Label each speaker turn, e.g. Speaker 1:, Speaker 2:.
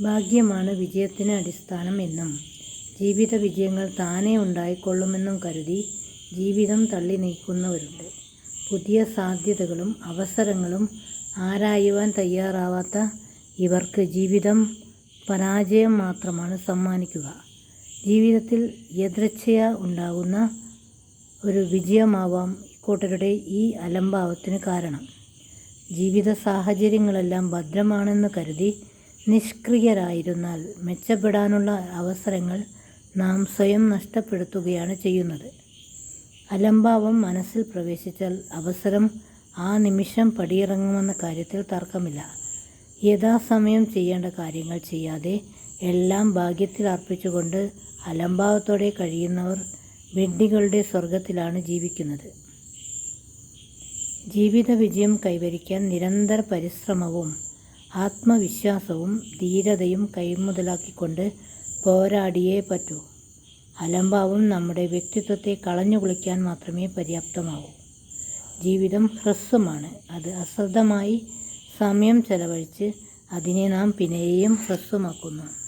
Speaker 1: ഭാഗ്യമാണ് വിജയത്തിന് അടിസ്ഥാനം എന്നും. ജീവിത വിജയങ്ങൾ താനേ ഉണ്ടായിക്കൊള്ളുമെന്നും കരുതി ജീവിതം തള്ളി നീക്കുന്നവരുണ്ട്. പുതിയ സാധ്യതകളും അവസരങ്ങളും ആരായുവാൻ തയ്യാറാവാത്ത ഇവർക്ക് ജീവിതം പരാജയം മാത്രമാണ് സമ്മാനിക്കുക. ജീവിതത്തിൽ യദൃച്ഛയ ഉണ്ടാകുന്ന ഒരു വിജയമാവാം ഇക്കൂട്ടരുടെ ഈ അലംഭാവത്തിന് കാരണം. ജീവിത സാഹചര്യങ്ങളെല്ലാം ഭദ്രമാണെന്ന് കരുതി നിഷ്ക്രിയരായിരുന്നാൽ മെച്ചപ്പെടാനുള്ള അവസരങ്ങൾ നാം സ്വയം നഷ്ടപ്പെടുത്തുകയാണ് ചെയ്യുന്നത്. അലംഭാവം മനസ്സിൽ പ്രവേശിച്ചാൽ അവസരം ആ നിമിഷം പടിയിറങ്ങുമെന്ന കാര്യത്തിൽ തർക്കമില്ല. യഥാസമയം ചെയ്യേണ്ട കാര്യങ്ങൾ ചെയ്യാതെ എല്ലാം ഭാഗ്യത്തിൽ അർപ്പിച്ചുകൊണ്ട് അലംഭാവത്തോടെ കഴിയുന്നവർ വിഡ്ഢികളുടെ സ്വർഗത്തിലാണ് ജീവിക്കുന്നത്. ജീവിത വിജയം കൈവരിക്കാൻ നിരന്തര പരിശ്രമവും ആത്മവിശ്വാസവും ധീരതയും കൈമുതലാക്കിക്കൊണ്ട് പോരാടിയേ പറ്റൂ. അലംഭാവം നമ്മുടെ വ്യക്തിത്വത്തെ കളഞ്ഞു കുളിക്കാൻ മാത്രമേ പര്യാപ്തമാവൂ. ജീവിതം ഹ്രസ്വമാണ്. അത് അശ്രദ്ധമായി സമയം ചെലവഴിച്ച് അതിനെ നാം പിന്നെയും ഹ്രസ്വമാക്കുന്നു.